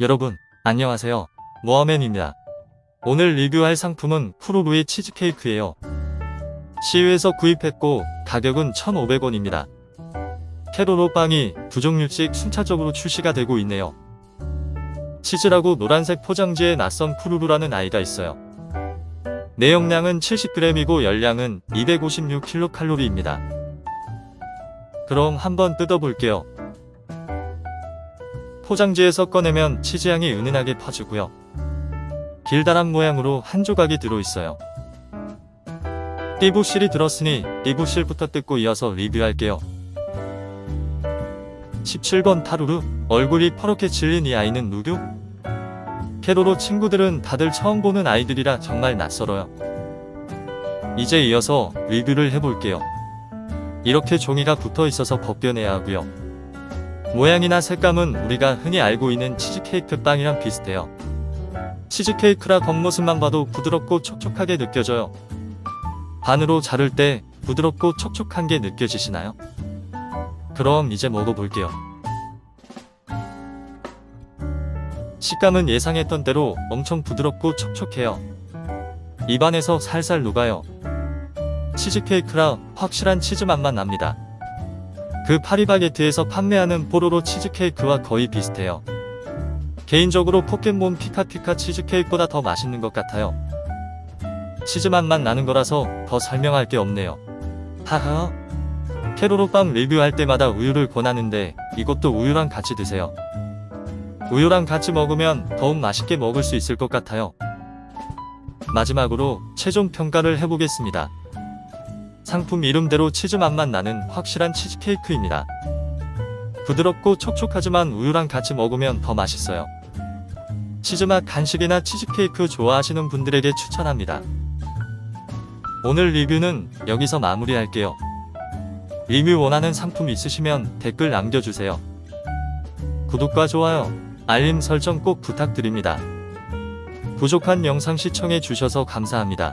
여러분, 안녕하세요. 모아맨입니다. 오늘 리뷰할 상품은 푸르루의 치즈케이크예요. 시유에서 구입했고 가격은 1,500원입니다. 캐로로 빵이 두 종류씩 순차적으로 출시가 되고 있네요. 치즈라고 노란색 포장지에 낯선 푸르루라는 아이가 있어요. 내용량은 70g이고 열량은 256kcal입니다. 그럼 한번 뜯어볼게요. 포장지에서 꺼내면 치즈향이 은은하게 퍼지고요. 길다란 모양으로 한 조각이 들어있어요. 띠부실이 들었으니 띠부실부터 뜯고 이어서 리뷰할게요. 17번 타루루 얼굴이 퍼렇게 질린 이 아이는 누구? 캐로로 친구들은 다들 처음 보는 아이들이라 정말 낯설어요. 이제 이어서 리뷰를 해볼게요. 이렇게 종이가 붙어 있어서 벗겨내야 하고요. 모양이나 색감은 우리가 흔히 알고 있는 치즈케이크 빵이랑 비슷해요. 치즈케이크라 겉모습만 봐도 부드럽고 촉촉하게 느껴져요. 반으로 자를 때 부드럽고 촉촉한 게 느껴지시나요? 그럼 이제 먹어볼게요. 식감은 예상했던 대로 엄청 부드럽고 촉촉해요. 입안에서 살살 녹아요. 치즈케이크라 확실한 치즈 맛만 납니다. 그 파리바게트에서 판매하는 뽀로로 치즈케이크와 거의 비슷해요. 개인적으로 포켓몬 피카피카 치즈케이크보다 더 맛있는 것 같아요. 치즈 맛만 나는 거라서 더 설명할 게 없네요. 하하. 캐로로빵 리뷰할 때마다 우유를 권하는데 이것도 우유랑 같이 드세요. 우유랑 같이 먹으면 더욱 맛있게 먹을 수 있을 것 같아요. 마지막으로 최종 평가를 해보겠습니다. 상품 이름대로 치즈 맛만 나는 확실한 치즈케이크입니다. 부드럽고 촉촉하지만 우유랑 같이 먹으면 더 맛있어요. 치즈맛 간식이나 치즈케이크 좋아하시는 분들에게 추천합니다. 오늘 리뷰는 여기서 마무리할게요. 리뷰 원하는 상품 있으시면 댓글 남겨주세요. 구독과 좋아요, 알림 설정 꼭 부탁드립니다. 부족한 영상 시청해 주셔서 감사합니다.